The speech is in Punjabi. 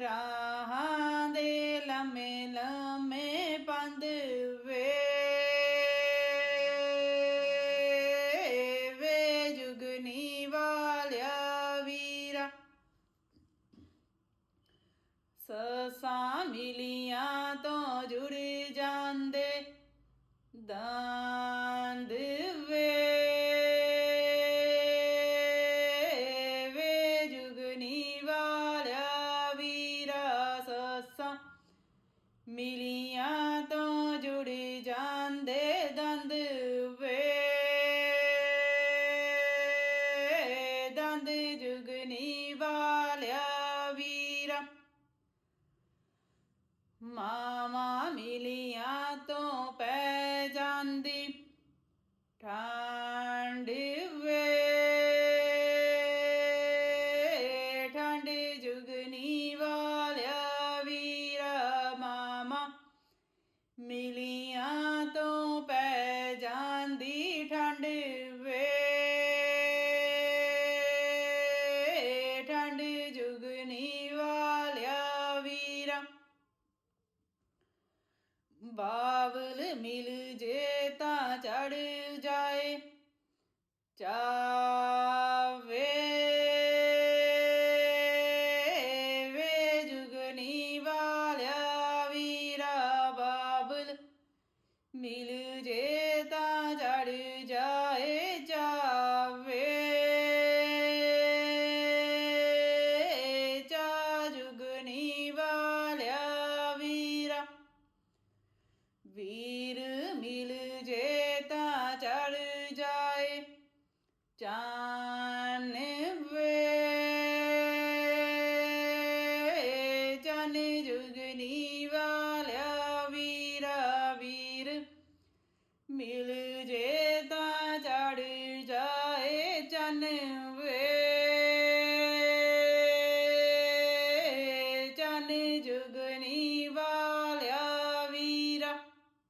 ਰਾਹਾਂ ਦੇ ਲੰਮੇ ਲੰਮੇ ਪੰਦ ਵੇ ਵੇ ਜੁਗਨੀ ਵਾਲਿਆ ਵੀਰਾ। ਸਸਾਂ ਮਿਲੀਆਂ ਤੋਂ ਜੁੜ ਜਾਂਦੇ ਦਾਨ ਮਿਲੀਆਂ ਤੋਂ ਜੁੜ ਜਾਂਦੇ ਦੰਦ ਵੇ। ਦੰਦ ਜੁਗਨੀ ਵਾਲਿਆ ਵੀਰਾ। ਮਾਵਾਂ ਮਿਲੀਆਂ ਤੋਂ ਪੈ ਜਾਂਦੀ ਠੰਡ ਬਾਵਲ ਮਿਲ ਜੇ ਤਾਂ ਚੜ ਜਾਏ ਚਾਵੇ ਵੇ ਜੁਗਨੀ ਵਾਲਿਆ ਵੀਰਾ ਬਾਬਲ ਮਿਲ ਜੇ ਚਾਨ ਵੇ ਚਨ ਜੁਗਨੀ ਵਾਲਿਆ ਵੀਰਾ ਵੀਰ ਮਿਲ